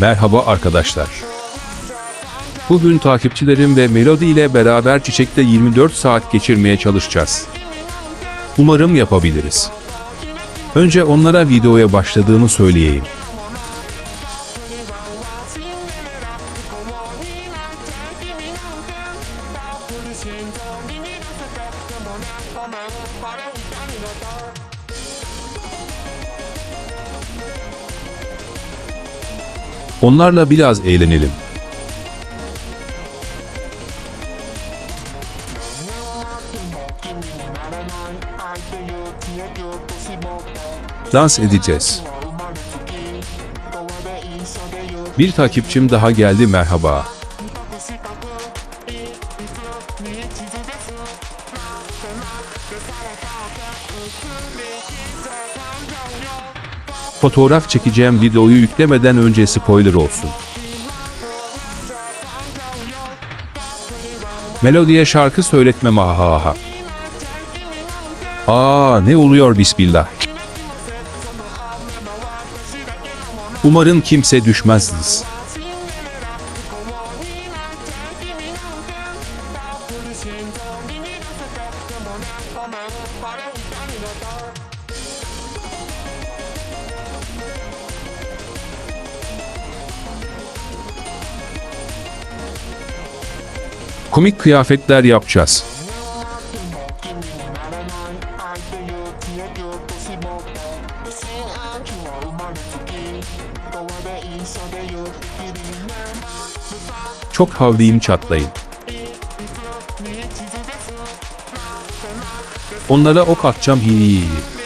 Merhaba arkadaşlar. Bugün takipçilerim ve Melody ile beraber Çiçek'te 24 saat geçirmeye çalışacağız. Umarım yapabiliriz. Önce onlara videoya başladığımı söyleyeyim. Onlarla biraz eğlenelim. Dans edeceğiz. Bir takipçim daha geldi merhaba. Fotoğraf çekeceğim videoyu yüklemeden önce spoiler olsun. Melodiye şarkı söyletmem ha ha. Aa ne oluyor bismillah. Umarım kimse düşmezsiniz. Komik kıyafetler yapacağız. Çok havliyim çatlayın. Onlara ok atacağım hi.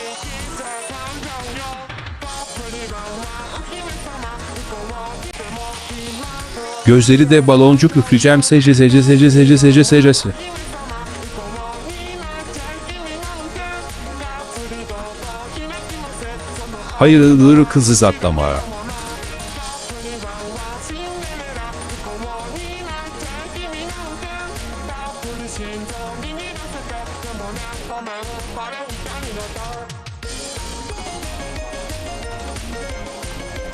Gözleri de baloncuk üfleyeceğim sece sece sece sece sece secesi. Hayırdır kızız atlama.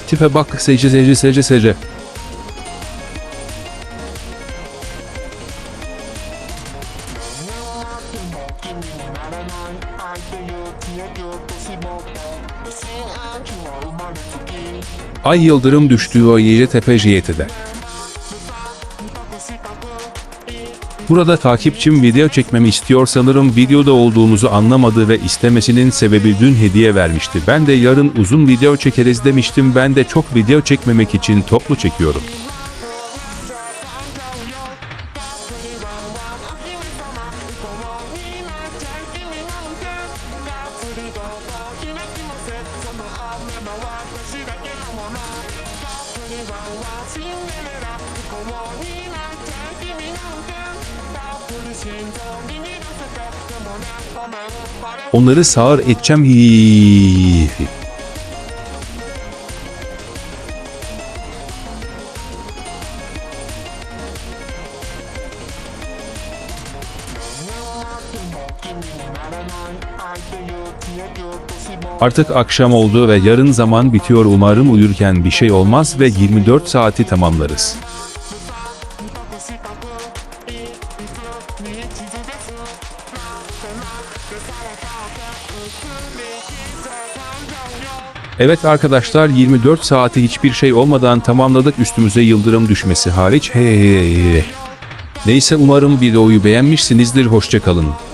Tipe bak sece sece sece sece. Ay yıldırım düştüğü o yere tepe jiyetede. Burada takipçim video çekmemi istiyor sanırım videoda olduğumuzu anlamadı ve istemesinin sebebi dün hediye vermişti. Ben de yarın uzun video çekeriz demiştim ben de çok video çekmemek için toplu çekiyorum. Onları sağır edeceğim. Artık akşam oldu ve yarın zaman bitiyor umarım uyurken bir şey olmaz ve 24 saati tamamlarız. Evet arkadaşlar 24 saati hiçbir şey olmadan tamamladık üstümüze yıldırım düşmesi hariç. Hey. Neyse umarım videoyu beğenmişsinizdir hoşçakalın.